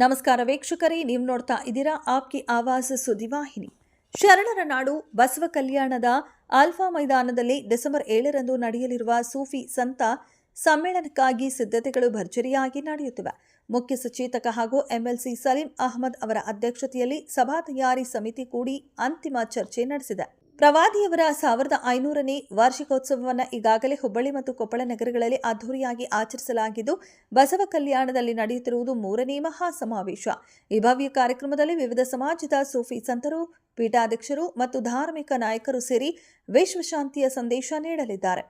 ನಮಸ್ಕಾರ ವೀಕ್ಷಕರೇ, ನೀವು ನೋಡ್ತಾ ಇದ್ದೀರಾ ಆಪ್ಕಿ ಆವಾಸ ಸುದ್ದಿವಾಹಿನಿ ಶರಣರ ನಾಡು, ಬಸವ ಕಲ್ಯಾಣದ ಆಲ್ಫಾ ಮೈದಾನದಲ್ಲಿ ಡಿಸೆಂಬರ್ ಏಳರಂದು ನಡೆಯಲಿರುವ ಸೂಫಿ ಸಂತ ಸಮ್ಮೇಳನಕ್ಕಾಗಿ ಸಿದ್ಧತೆಗಳು ಭರ್ಜರಿಯಾಗಿ ನಡೆಯುತ್ತಿವೆ. ಮುಖ್ಯ ಸಚೇತಕ ಹಾಗೂ ಎಂಎಲ್ಸಿ ಸಲೀಂ ಅಹಮದ್ ಅವರ ಅಧ್ಯಕ್ಷತೆಯಲ್ಲಿ ಸಭಾ ತಯಾರಿ ಸಮಿತಿ ಕೂಡಿ ಅಂತಿಮ ಚರ್ಚೆ ನಡೆಸಿದೆ. ಪ್ರವಾದಿಯವರ ಸಾವಿರದ ಐನೂರನೇ ವಾರ್ಷಿಕೋತ್ಸವವನ್ನು ಈಗಾಗಲೇ ಹುಬ್ಬಳ್ಳಿ ಮತ್ತು ಕೊಪ್ಪಳ ನಗರಗಳಲ್ಲಿ ಅದ್ದೂರಿಯಾಗಿ ಆಚರಿಸಲಾಗಿದ್ದು, ಬಸವ ಕಲ್ಯಾಣದಲ್ಲಿ ನಡೆಯುತ್ತಿರುವುದು ಮೂರನೇ ಮಹಾ ಸಮಾವೇಶ ಈ ಭವ್ಯ ಕಾರ್ಯಕ್ರಮದಲ್ಲಿ ವಿವಿಧ ಸಮಾಜದ ಸೂಫಿ ಸಂತರು, ಪೀಠಾಧ್ಯಕ್ಷರು ಮತ್ತು ಧಾರ್ಮಿಕ ನಾಯಕರು ಸೇರಿ ವಿಶ್ವಶಾಂತಿಯ ಸಂದೇಶ ನೀಡಲಿದ್ದಾರೆ.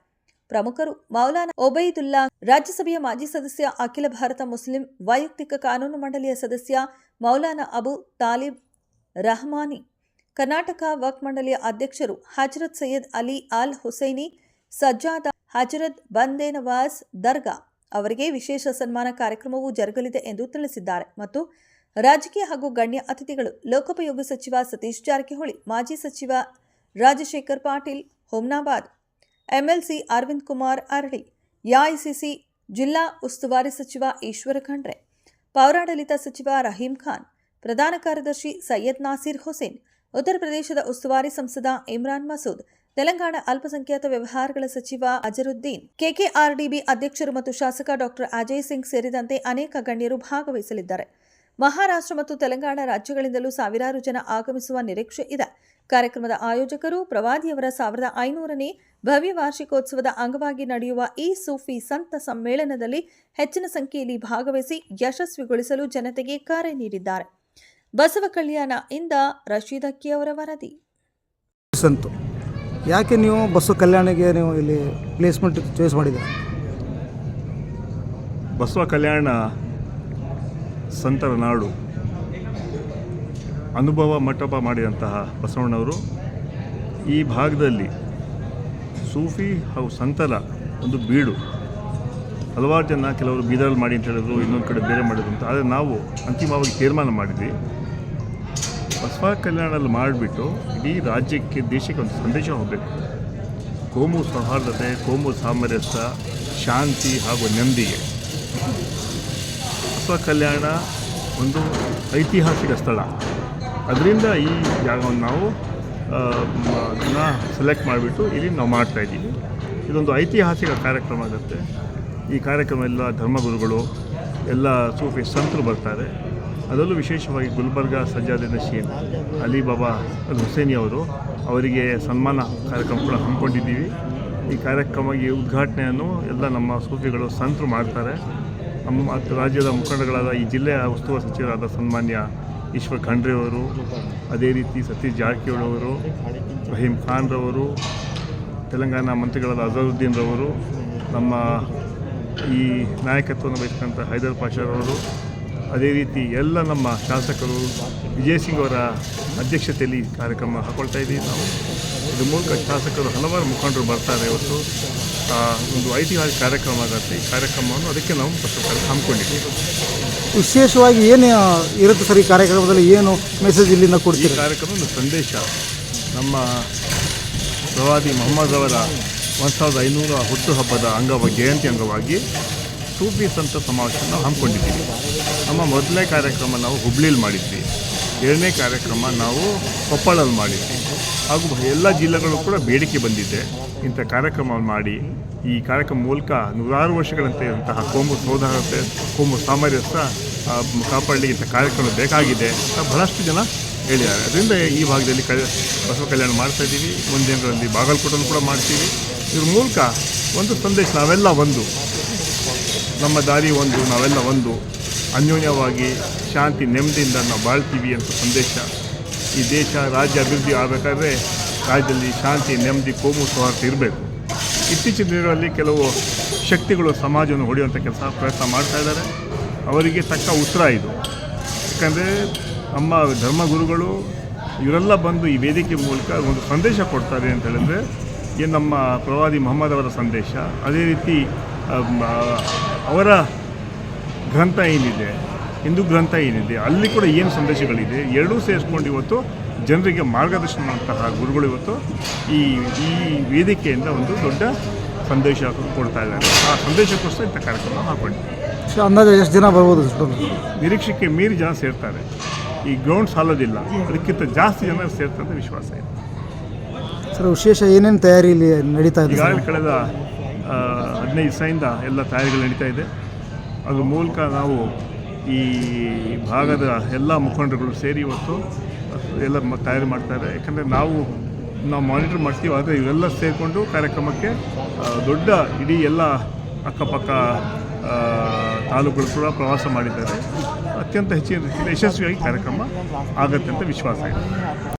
ಪ್ರಮುಖರು ಮೌಲಾನಾ ಒಬೈದುಲ್ಲಾ, ರಾಜ್ಯಸಭೆಯ ಮಾಜಿ ಸದಸ್ಯ ಅಖಿಲ ಭಾರತ ಮುಸ್ಲಿಂ ವೈಯಕ್ತಿಕ ಕಾನೂನು ಮಂಡಳಿಯ ಸದಸ್ಯ ಮೌಲಾನಾ ಅಬು ತಾಲಿಬ್ ರಹಮಾನಿ ಕರ್ನಾಟಕ ವಕ್ ಮಂಡಳಿಯ ಅಧ್ಯಕ್ಷರು ಹಜರತ್ ಸೈಯದ್ ಅಲಿ ಅಲ್ ಹುಸೈನಿ, ಸಜ್ಜಾದ ಹಜರತ್ ಬಂದೇ ನವಾಜ್ ದರ್ಗಾ ಅವರಿಗೆ ವಿಶೇಷ ಸನ್ಮಾನ ಕಾರ್ಯಕ್ರಮವು ಜರುಗಲಿದೆ ಎಂದು ತಿಳಿಸಿದ್ದಾರೆ. ಮತ್ತು ರಾಜಕೀಯ ಹಾಗೂ ಗಣ್ಯ ಅತಿಥಿಗಳು ಲೋಕೋಪಯೋಗಿ ಸಚಿವ ಸತೀಶ್ ಜಾರಕಿಹೊಳಿ, ಮಾಜಿ ಸಚಿವ ರಾಜಶೇಖರ್ ಪಾಟೀಲ್, ಹೋಮ್ನಾಬಾದ್ ಎಂಎಲ್ಸಿ ಅರವಿಂದ್ ಕುಮಾರ್ ಅರಳಿ, ಎಐಸಿಸಿ ಜಿಲ್ಲಾ ಉಸ್ತುವಾರಿ ಸಚಿವ ಈಶ್ವರ ಖಂಡ್ರೆ, ಪೌರಾಡಳಿತ ಸಚಿವ ರಹೀಂ ಖಾನ್, ಪ್ರಧಾನ ಕಾರ್ಯದರ್ಶಿ ಸೈಯದ್ ನಾಸೀರ್ ಹುಸೇನ್ ಉತ್ತರ ಪ್ರದೇಶದ ಉಸ್ತುವಾರಿ ಸಂಸದ ಇಮ್ರಾನ್ ಮಸೂದ್, ತೆಲಂಗಾಣ ಅಲ್ಪಸಂಖ್ಯಾತ ವ್ಯವಹಾರಗಳ ಸಚಿವ ಅಜರುದ್ದೀನ್, ಕೆಕೆಆರ್ಡಿಬಿ ಅಧ್ಯಕ್ಷರು ಮತ್ತು ಶಾಸಕ ಡಾಕ್ಟರ್ ಅಜಯ್ ಸಿಂಗ್ ಸೇರಿದಂತೆ ಅನೇಕ ಗಣ್ಯರು ಭಾಗವಹಿಸಲಿದ್ದಾರೆ. ಮಹಾರಾಷ್ಟ್ರ ಮತ್ತು ತೆಲಂಗಾಣ ರಾಜ್ಯಗಳಿಂದಲೂ ಸಾವಿರಾರು ಜನ ಆಗಮಿಸುವ ನಿರೀಕ್ಷೆ ಇದೆ. ಕಾರ್ಯಕ್ರಮದ ಆಯೋಜಕರು ಪ್ರವಾದಿಯವರ ಸಾವಿರದ ಐನೂರನೇ ಭವ್ಯ ವಾರ್ಷಿಕೋತ್ಸವದ ಅಂಗವಾಗಿ ನಡೆಯುವ ಈ ಸೂಫಿ ಸಂತ ಸಮ್ಮೇಳನದಲ್ಲಿ ಹೆಚ್ಚಿನ ಸಂಖ್ಯೆಯಲ್ಲಿ ಭಾಗವಹಿಸಿ ಯಶಸ್ವಿಗೊಳಿಸಲು ಜನತೆಗೆ ಕರೆ ನೀಡಿದ್ದಾರೆ. ಬಸವ ಕಲ್ಯಾಣ ಇಂದ ರಶೀದ್ ಅಕ್ಕಿ ಅವರ ವರದಿ. ಸಂತು ಯಾಕೆ ನೀವು ಬಸವ ಕಲ್ಯಾಣಿಗೆ ನೀವು ಇಲ್ಲಿ ಪ್ಲೇಸ್ಮೆಂಟ್ ಚಾಯ್ಸ್ ಮಾಡಿದ್ದೀರಾ? ಬಸವ ಕಲ್ಯಾಣ ಸಂತರ ನಾಡು ಅನುಭವ ಮಂಟಪ ಮಾಡಿದಂತಹ ಬಸವಣ್ಣವರು ಈ ಭಾಗದಲ್ಲಿ ಸೂಫಿ ಹಾಗೂ ಸಂತರ ಒಂದು ಬೀಡು ಹಲವಾರು ಜನ ಕೆಲವರು ಬೀದರಲ್ಲಿ ಮಾಡಿ ಅಂತ ಹೇಳಿದ್ರು ಇನ್ನೊಂದು ಕಡೆ ಬೇರೆ ಮಾಡಿದ್ರು ಅಂತ. ಆದರೆ ನಾವು ಅಂತಿಮವಾಗಿ ತೀರ್ಮಾನ ಮಾಡಿದ್ವಿ. ಬಸವ ಕಲ್ಯಾಣಲ್ಲಿ ಮಾಡಿಬಿಟ್ಟು ಇಡೀ ರಾಜ್ಯಕ್ಕೆ, ದೇಶಕ್ಕೆ ಒಂದು ಸಂದೇಶ ಹೋಗಬೇಕು. ಕೋಮು ಸೌಹಾರ್ದತೆ, ಕೋಮು ಸಾಮರಸ್ಯ, ಶಾಂತಿ ಹಾಗೂ ನೆಮ್ಮದಿಗೆ. ಬಸವ ಕಲ್ಯಾಣ ಒಂದು ಐತಿಹಾಸಿಕ ಸ್ಥಳ. ಅದರಿಂದ ಈ ಜಾಗವನ್ನು ನಾವು ಅದನ್ನು ಸೆಲೆಕ್ಟ್ ಮಾಡಿಬಿಟ್ಟು ಇಲ್ಲಿ ನಾವು ಮಾಡ್ತಾಯಿದ್ದೀವಿ ಇದೊಂದು ಐತಿಹಾಸಿಕ ಕಾರ್ಯಕ್ರಮ ಆಗುತ್ತೆ. ಈ ಕಾರ್ಯಕ್ರಮ ಎಲ್ಲ ಧರ್ಮಗುರುಗಳು, ಎಲ್ಲ ಸೂಫಿ ಸಂತರು ಬರ್ತಾರೆ. ಅದರಲ್ಲೂ ವಿಶೇಷವಾಗಿ ಗುಲ್ಬರ್ಗ ಸಜ್ಜಾದ ನಶೀನ್ ಅಲಿ ಬಾಬಾ ಅಲ್ ಹುಸೇನಿ ಅವರು ಅವರಿಗೆ ಸನ್ಮಾನ ಕಾರ್ಯಕ್ರಮ ಕೂಡ ಹಮ್ಮಿಕೊಂಡಿದ್ದೀವಿ. ಈ ಕಾರ್ಯಕ್ರಮ ಈ ಉದ್ಘಾಟನೆಯನ್ನು ಎಲ್ಲ ನಮ್ಮ ಸೂಫಿಗಳು ಸಂತರು ಮಾಡ್ತಾರೆ. ನಮ್ಮ ರಾಜ್ಯದ ಮುಖಂಡಗಳಾದ ಈ ಜಿಲ್ಲೆಯ ಉಸ್ತುವಾರಿ ಸಚಿವರಾದ ಸನ್ಮಾನ್ಯ ಈಶ್ವರ್ ಖಂಡ್ರೆ ಅವರು, ಅದೇ ರೀತಿ ಸತೀಶ್ ಜಾರಕಿಹೊಳಿಯವರು ರಹೀಂ ಖಾನ್ರವರು ತೆಲಂಗಾಣ ಮಂತ್ರಿಗಳಾದ ಅಜರುದ್ದೀನ್ರವರು ನಮ್ಮ ಈ ನಾಯಕತ್ವವನ್ನು ವಹಿಸಿದಂಥ ಹೈದರ್ ಪಾಷಾರವರು ಅದೇ ರೀತಿ ಎಲ್ಲ ನಮ್ಮ ಶಾಸಕರು ವಿಜಯ್ ಸಿಂಗ್ ಅವರ ಅಧ್ಯಕ್ಷತೆಯಲ್ಲಿ ಕಾರ್ಯಕ್ರಮ ಹಾಕೊಳ್ತಾ ಇದ್ದೀವಿ ನಾವು. ಇದ್ರ ಮೂಲಕ ಶಾಸಕರು ಹಲವಾರು ಮುಖಂಡರು ಬರ್ತಾರೆ ಇವತ್ತು ಒಂದು ಐತಿಹಾಸಿಕ ಕಾರ್ಯಕ್ರಮ ಆಗುತ್ತೆ ಈ ಕಾರ್ಯಕ್ರಮವನ್ನು ಅದಕ್ಕೆ ನಾವು ಪ್ರಸ್ತುತ ಹಮ್ಮಿಕೊಂಡಿದ್ದೀವಿ. ವಿಶೇಷವಾಗಿ ಏನು ಇರುತ್ತೆ ಸರ್ ಈ ಕಾರ್ಯಕ್ರಮದಲ್ಲಿ ಏನು ಮೆಸೇಜ್ ಇಲ್ಲಿಂದ ಈ ಕೊಡ್ತೀರಾ? ಕಾರ್ಯಕ್ರಮ ಒಂದು ಸಂದೇಶ. ನಮ್ಮ ಪ್ರವಾದಿ ಮೊಹಮ್ಮದ್ ಅವರ ಒಂದು ಸಾವಿರದ ಐನೂರ ಹುಟ್ಟುಹಬ್ಬದ ಅಂಗವಾಗಿ ಜಯಂತಿ ಅಂಗವಾಗಿ ಸೂಫಿ ಸಂತ ಸಮಾವೇಶವನ್ನು ಹಮ್ಮಿಕೊಂಡಿದ್ದೀವಿ. ನಮ್ಮ ಮೊದಲನೇ ಕಾರ್ಯಕ್ರಮ ನಾವು ಹುಬ್ಳಿಲಿ ಮಾಡಿದ್ವಿ. ಎರಡನೇ ಕಾರ್ಯಕ್ರಮ ನಾವು ಕೊಪ್ಪಳಲ್ಲಿ ಮಾಡಿದ್ವಿ. ಹಾಗೂ ಎಲ್ಲ ಜಿಲ್ಲೆಗಳು ಕೂಡ ಬೇಡಿಕೆ ಬಂದಿದೆ. ಇಂಥ ಕಾರ್ಯಕ್ರಮ ಮಾಡಿ, ಈ ಕಾರ್ಯಕ್ರಮ ಮೂಲಕ ನೂರಾರು ವರ್ಷಗಳಂತೆ ಇರುವಂತಹ ಕೋಮು ಸೋದರತೆ ಕೋಮು ಸಾಮರಸ್ಯ ಕಾಪಾಡಲಿ ಇಂಥ ಕಾರ್ಯಕ್ರಮ ಬೇಕಾಗಿದೆ ಅಂತ ಬಹಳಷ್ಟು ಜನ ಹೇಳಿದ್ದಾರೆ. ಅದರಿಂದ ಈ ಭಾಗದಲ್ಲಿ ಕ ಬಸವ ಕಲ್ಯಾಣ ಮಾಡ್ತಾ ಇದ್ದೀವಿ. ಮುಂದಿನ ದಿನಗಳಲ್ಲಿ ಬಾಗಲಕೋಟೆಲ್ಲೂ ಕೂಡ ಮಾಡ್ತೀವಿ. ಇದ್ರ ಮೂಲಕ ಒಂದು ಸಂದೇಶ ನಾವೆಲ್ಲ ಒಂದು. ನಮ್ಮ ದಾರಿ ಒಂದು, ನಾವೆಲ್ಲ ಒಂದು. ಅನ್ಯೋನ್ಯವಾಗಿ ಶಾಂತಿ ನೆಮ್ಮದಿಯಿಂದ ನಾವು ಬಾಳ್ತೀವಿ ಅಂತ ಸಂದೇಶ ಈ ದೇಶ ರಾಜ್ಯ ಅಭಿವೃದ್ಧಿ ಆಗಬೇಕಾದ್ರೆ ರಾಜ್ಯದಲ್ಲಿ ಶಾಂತಿ, ನೆಮ್ಮದಿ, ಕೋಮು ಸ್ವಾರ್ಥ ಇರಬೇಕು. ಇತ್ತೀಚಿನ ದಿನಗಳಲ್ಲಿ ಕೆಲವು ಶಕ್ತಿಗಳು ಸಮಾಜವನ್ನು ಹೊಡೆಯುವಂಥ ಕೆಲಸ ಪ್ರಯತ್ನ ಮಾಡ್ತಾ ಇದ್ದಾರೆ. ಅವರಿಗೆ ತಕ್ಕ ಉತ್ತರ ಇದು. ಯಾಕಂದರೆ ನಮ್ಮ ಧರ್ಮಗುರುಗಳು ಇವರೆಲ್ಲ ಬಂದು ಈ ವೇದಿಕೆ ಮೂಲಕ ಒಂದು ಸಂದೇಶ ಕೊಡ್ತಾರೆ ಅಂತ ಹೇಳಿದ್ರೆ ಏನು ನಮ್ಮ ಪ್ರವಾದಿ ಮೊಹಮ್ಮದ್ ಅವರ ಸಂದೇಶ. ಅದೇ ರೀತಿ ಅವರ ಗ್ರಂಥ ಏನಿದೆ ಹಿಂದೂ ಗ್ರಂಥ ಏನಿದೆ ಅಲ್ಲಿ ಕೂಡ ಏನು ಸಂದೇಶಗಳಿದೆ ಎರಡೂ ಸೇರಿಸ್ಕೊಂಡು ಇವತ್ತು ಜನರಿಗೆ ಮಾರ್ಗದರ್ಶನ ಮಾಡುವಂತಹ ಗುರುಗಳು ಇವತ್ತು ಈ ಈ ವೇದಿಕೆಯಿಂದ ಒಂದು ದೊಡ್ಡ ಸಂದೇಶ ಕೊಡ್ತಾ ಇದ್ದಾರೆ. ಆ ಸಂದೇಶಕ್ಕೋಸ್ಕರ ಇಂಥ ಕಾರ್ಯಕ್ರಮ ಹಾಕೊಂಡಿದ್ದೀವಿ ಸೊ ಅಂದಾಜು ಎಷ್ಟು ಜನ ಬರ್ಬೋದು ನಿರೀಕ್ಷೆಗೆ ಮೀರಿ ಜನ ಸೇರ್ತಾರೆ. ಈ ಗ್ರೌಂಡ್ ಸಾಲೋದಿಲ್ಲ ಅದಕ್ಕಿಂತ ಜಾಸ್ತಿ ಜನ ಸೇರ್ತಾರೆ ಅಂತ ವಿಶ್ವಾಸ ಇದೆ. ಸರ್ ವಿಶೇಷ ಏನೇನು ತಯಾರಿ ಇಲ್ಲಿ ನಡೀತಾ ಇದೆ ಈಗಾಗಲೇ ಕಳೆದ ಹದಿನೈದು ದಿವಸದಿಂದ ಎಲ್ಲ ತಯಾರಿಗಳು ನಡೀತಾ ಇದೆ. ಅದ್ರ ಮೂಲಕ ನಾವು ಈ ಭಾಗದ ಎಲ್ಲ ಮುಖಂಡರುಗಳು ಸೇರಿ ಇವತ್ತು ಎಲ್ಲ ತಯಾರಿ ಮಾಡ್ತಾರೆ. ಯಾಕಂದರೆ ನಾವು ನಾವು ಮಾನಿಟರ್ ಮಾಡ್ತೀವಿ, ಆದರೆ ಇವೆಲ್ಲ ಸೇರಿಕೊಂಡು ಕಾರ್ಯಕ್ರಮಕ್ಕೆ ದೊಡ್ಡ ಇಡೀ ಎಲ್ಲ ಅಕ್ಕಪಕ್ಕ ತಾಲೂಕುಗಳು ಕೂಡ ಪ್ರವಾಸ ಮಾಡಿದ್ದಾರೆ. ಅತ್ಯಂತ ಹೆಚ್ಚಿನ ಯಶಸ್ವಿಯಾಗಿ ಕಾರ್ಯಕ್ರಮ ಆಗುತ್ತೆ ಅಂತ ವಿಶ್ವಾಸ ಇದೆ.